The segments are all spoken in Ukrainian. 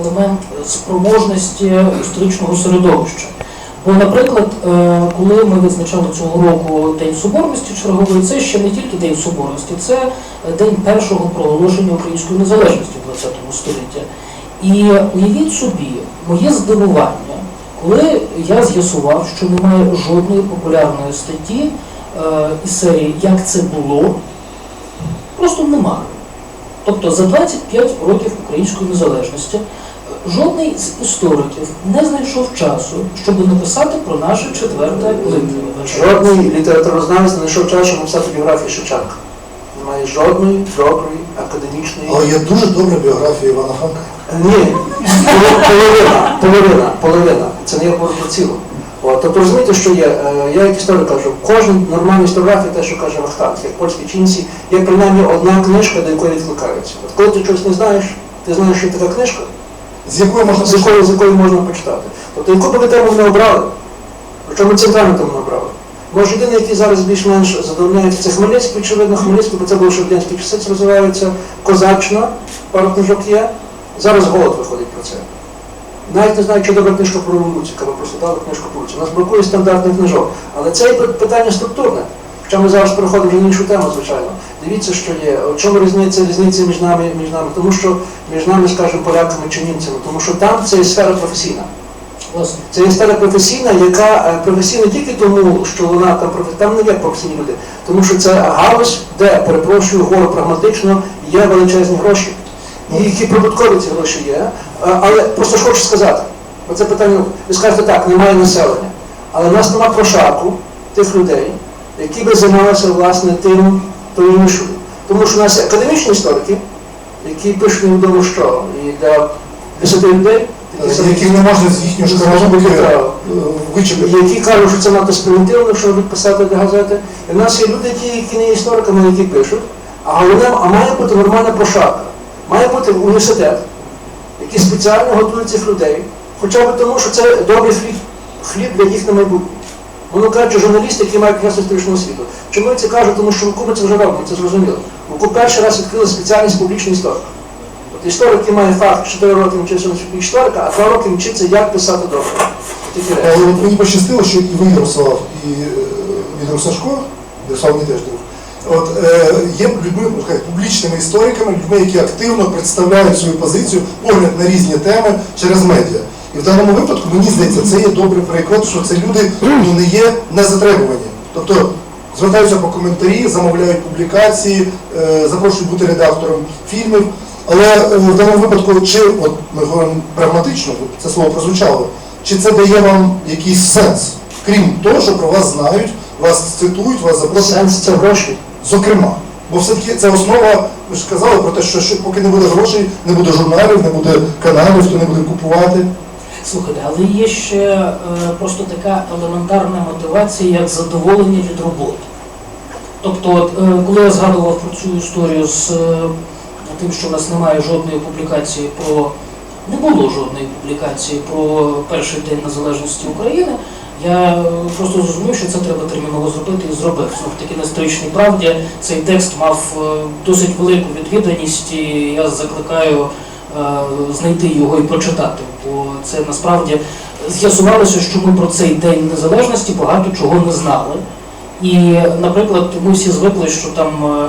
елемент спроможності історичного середовища. Бо, наприклад, е, коли ми відзначали цього року День Соборності черговий, це ще не тільки День Соборності, це день першого проголошення української незалежності ХХ столітті. І уявіть собі, моє здивування, коли я з'ясував, що немає жодної популярної статті е, із серії Як це було, просто немає. Тобто за 25 років української незалежності жодний з істориків не знайшов часу, щоб написати про наше 4 липня. Жодний літературознавець не знайшов часу, щоб написати біографію Шевченка. Немає жодної доброї академічної. Але є дуже добра біографія Івана Франка. Ні, половина, половина, половина. Це не я говорю про цілу. От, тобто розумієте, що є, е, я як історик кажу, кожен нормальний історіографія, те, що каже Вахтанг, як польські чінці, є принаймні одна книжка, до якої відкликаються. От коли ти щось не знаєш, ти знаєш, що є така книжка, З якою можна з якої, з якої можна почитати. Тобто, яку би ви тему не обрали, причому центральну тему не обрали. Може, єдиний, який зараз більш-менш задовольняється, це Хмельницький, очевидно, Хмельницький, бо це ще радянські часи, це розвивається Козачна, пару книжок є. Зараз голод виходить про це. Навіть не знаю, чи добра книжка про революцію, би просто дала книжку про революцію. У нас бракує стандартних книжок. Але це питання структурне. Хоча ми зараз переходимо на іншу тему, звичайно. Дивіться, що є. В чому різниця, різниця між нами, між нами? Тому що між нами, скажімо, поляками чи німцями, тому що там це є сфера професійна. Це є сфера професійна, яка е, професійна тільки тому, що вона там там не є професійні люди, тому що це галузь, де, перепрошую, говорю прагматично, є величезні гроші. І які прибуткові ці гроші є. Е, Але просто ж хочу сказати, бо це питання, ви скажете так, немає населення. Але в нас нема прошарку тих людей, які би займалися власне тим, тою нішою. Тому що у нас академічні історики, які пишуть невідомо що, і для 10 людей, які не можна з їхньої е, вичепити. які кажуть, що це надто примітивно, що будуть писати для газети. І в нас є люди, які, які не істориками, які пишуть, а головне, а має бути нормальна прошарка. Має бути університет, який спеціально готує цих людей, хоча б тому, що це добрий хліб, хліб для їх на майбутнє. Воно кажуть, журналісти, які мають якраз історичного світу. Чому я це кажу? Тому що в це вже робимо, це зрозуміло. В перший раз відкрили спеціальність публічний історик. От історик, який має факт, 4 роки вчився на історика, а 2 роки вчиться, як писати добре. Але от мені пощастило, що і ви, Ярослав, і е, Відро Сашко, Ярослав мені теж друг, от, е, є людьми, ну, публічними істориками, людьми, які активно представляють свою позицію, погляд на різні теми через медіа. І в даному випадку, мені здається, це є добрий приклад, що це люди ну, не є незатребувані. Тобто звертаються по коментарі, замовляють публікації, е, запрошують бути редактором фільмів. Але е, в даному випадку, чи от ми говоримо прагматично, це слово прозвучало, чи це дає вам якийсь сенс, крім того, що про вас знають, вас цитують, вас запрошують, Сенс це гроші. зокрема. Бо все-таки це основа, ви ж казали про те, що, що поки не буде грошей, не буде журналів, не буде каналів, хто не буде купувати. Слухайте, але є ще е, просто така елементарна мотивація, як задоволення від роботи. Тобто, от, е, коли я згадував про цю історію з е, тим, що в нас немає жодної публікації про не було жодної публікації про перший день незалежності України. Я е, просто зрозумів, що це треба терміново зробити і зробив. Знов таки на історичній правді цей текст мав е, досить велику відвіданість, і я закликаю е, знайти його і прочитати. Бо це насправді з'ясувалося, що ми про цей день незалежності багато чого не знали. І, наприклад, ми всі звикли, що там е,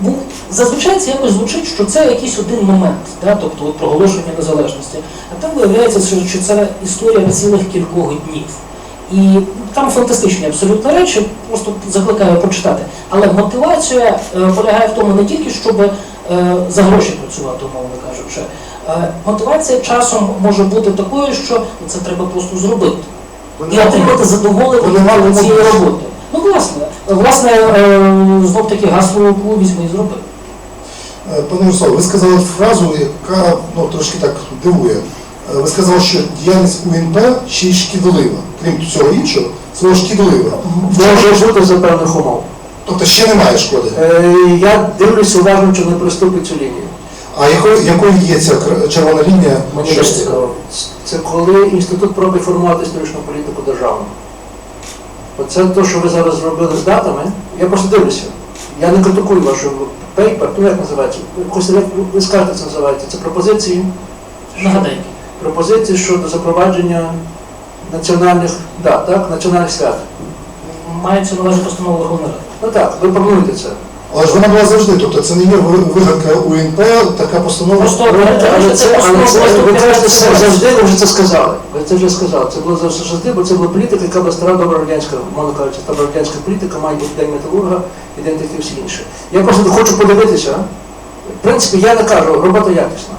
був зазвичай це якось звучить, що це якийсь один момент, да? тобто от проголошення незалежності. А там виявляється, що- що це історія цілих кількох днів. І там фантастичні абсолютно речі, просто закликаю почитати. Але мотивація е, полягає в тому не тільки, щоб е, за гроші працювати, умовно кажучи. Е, мотивація часом може бути такою, що це треба просто зробити і отримати задоволення від цієї роботи. Ну, власне, власне, е, знов таки гасло візьми і зроби. Е, Пане Ярославе, ви сказали фразу, яка ну, трошки так дивує. Е, Ви сказали, що діяльність УНП ще й шкідлива. Крім всього іншого, це шкідлива. Може бути за певних умов. Тобто ще немає шкоди. Е, Я дивлюся уважно, чи не приступить цю лінію. А якою, якою є ця червона лінія? Мені теж цікаво. Це коли інститут пробує формувати історичну політику державну. Оце те, що ви зараз зробили з датами, я просто дивлюся. Я не критикую вашу paper, ну як називається? Якось як ви скажете, це називається. Це пропозиції, Нагадайте. пропозиції щодо запровадження національних дат, так? Національних свят. Мається на увазі постанова Верховної Ради. Ну так, ви пропонуєте це. Але ж вона була завжди, тобто це не є ви- вигадка УНП, така постанова. Просто Але раніше це, це але це, ви кажете, це завжди, ви вже це сказали. Ви це вже сказали. Це було завжди, бо це була політика, яка була стара добра радянська, мовно кажучи, стара радянська політика, має бути день металурга і день таке все інше. Я просто хочу подивитися. В принципі, я не кажу, робота якісна.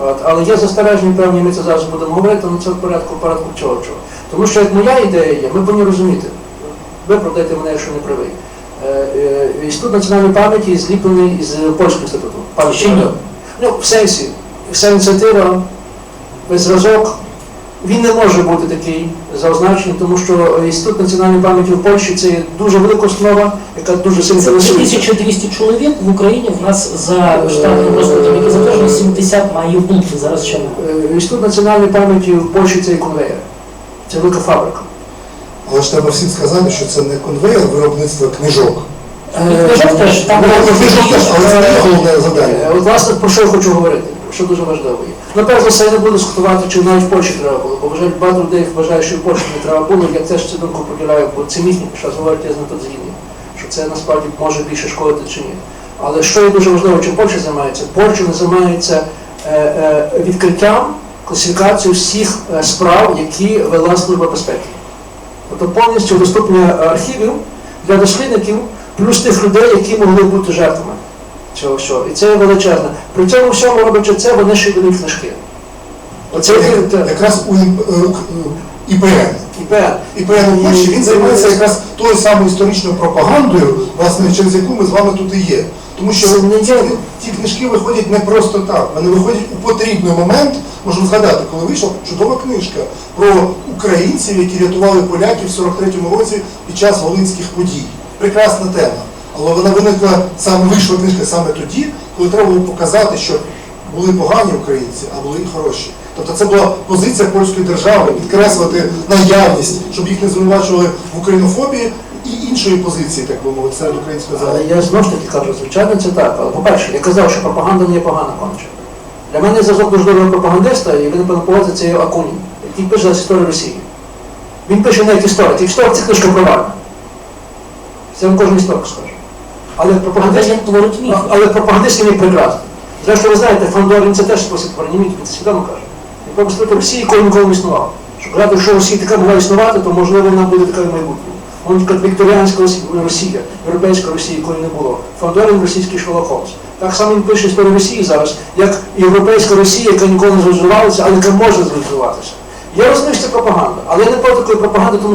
От, але є застереження певні, ми це зараз будемо говорити, але це в порядку, в порядку чого чого. Тому що як моя ідея є, ми повинні розуміти. Ви правдайте мене, якщо не правий. Е, е, Інститут національної пам'яті зліплений із польського інституту. Пам'яті. Ну, в сенсі, вся ініціатива, весь зразок, він не може бути такий за означенням, тому що Інститут національної пам'яті в Польщі це є дуже велика основа, яка дуже сильно фінансується. 1200 чоловік в Україні. В нас за штатним розкладом, який затверджений, 70 має бути. Зараз ще. Е, Інститут національної пам'яті в Польщі це є конвейер. Це велика фабрика. Але ж треба всім сказати, що це не конвейер виробництва книжок. Книжок теж там Ну, книжок теж, але це не головне Е, завдання. От власне про що я хочу говорити, що дуже важливо є. Напевно, все я не буду дискутувати, чи навіть в Польщі треба було, бо вважають багато людей вважає, що в Польщі не треба було. Я теж цю думку поділяю, бо це міфні, що говорять, я з ним тут згідний, що це насправді може більше шкодити чи ні. Але що є дуже важливо, чим Польща займається? Польща не займається е, е, відкриттям, класифікацією всіх е, справ, які вела Служба безпеки. Тобто повністю доступні архівів для дослідників, плюс тих людей, які могли бути жертвами цього всього. І це величезне. При цьому всьому роблячи це, вони ще й ведуть книжки. Оце Якраз у ІПН. ІПН. ІПН у Польщі він займається якраз тою самою історичною пропагандою, власне, через яку ми з вами тут і є. Тому що ці, книжки виходять не просто так, вони виходять у потрібний момент. Можемо згадати, коли вийшла чудова книжка про українців, які рятували поляків в 43-му році під час волинських подій. Прекрасна тема. Але вона виникла саме вийшла книжка саме тоді, коли треба було показати, що були погані українці, а були і хороші. Тобто це була позиція польської держави підкреслити наявність, щоб їх не звинувачували в українофобії іншої позиції, так би мовити, серед української Але я знову ж таки кажу, звичайно, це так. Але по-перше, я казав, що пропаганда не є погана конче. Для мене зв'язок дуже доброго пропагандиста, і він напевно це Акунін, який пише зараз історію Росії. Він пише не як історик, як історик це книжка провальна. Це вам кожен історик скаже. Але Але пропагандист. Ну, Але пропагандист він прекрасний. Зрештою, ви знаєте, Фандорін це теж просить про німіт, він це свідомо каже. Він пропустити Росії, якої ніколи не існував. Що казати, якщо Росія така була існувати, то можливо вона буде така і в майбутньому. как вікторіанська Росія, Росія, європейська Росія, якої не було. Феодорин російський Шерлок Так само він пише історію Росії зараз, як європейська Росія, яка ніколи не зрозумілася, але яка може зрозвиватися. Я розумію, що це пропаганда, але я не проти такої пропаганди, тому